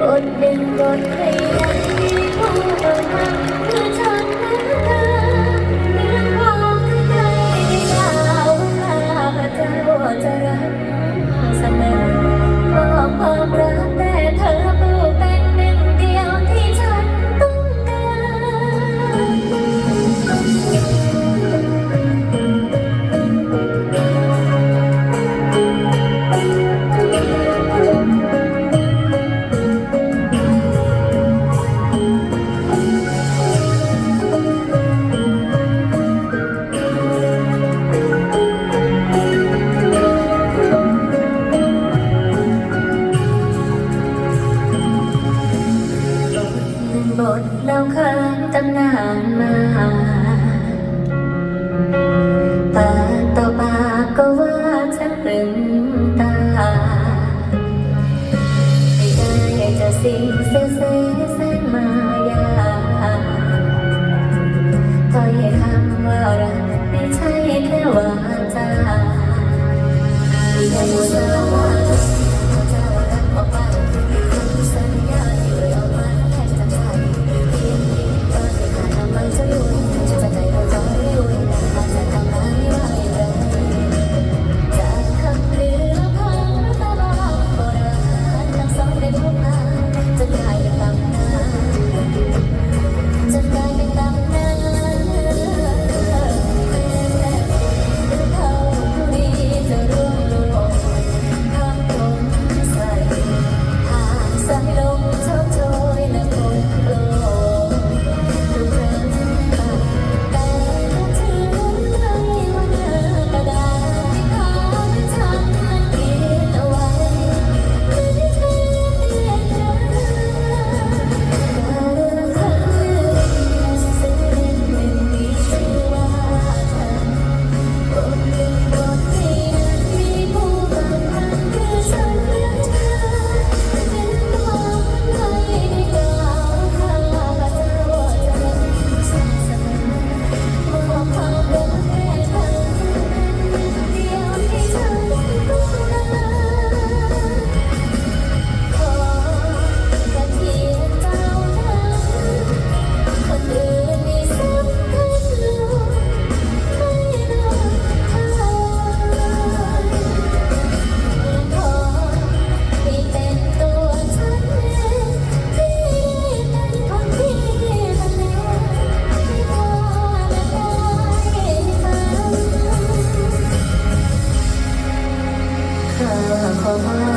บทหนึ่งบทเพลงที่พูดออกมาเพื่อเธอ บทเล่าค้านตำนานมาปา bye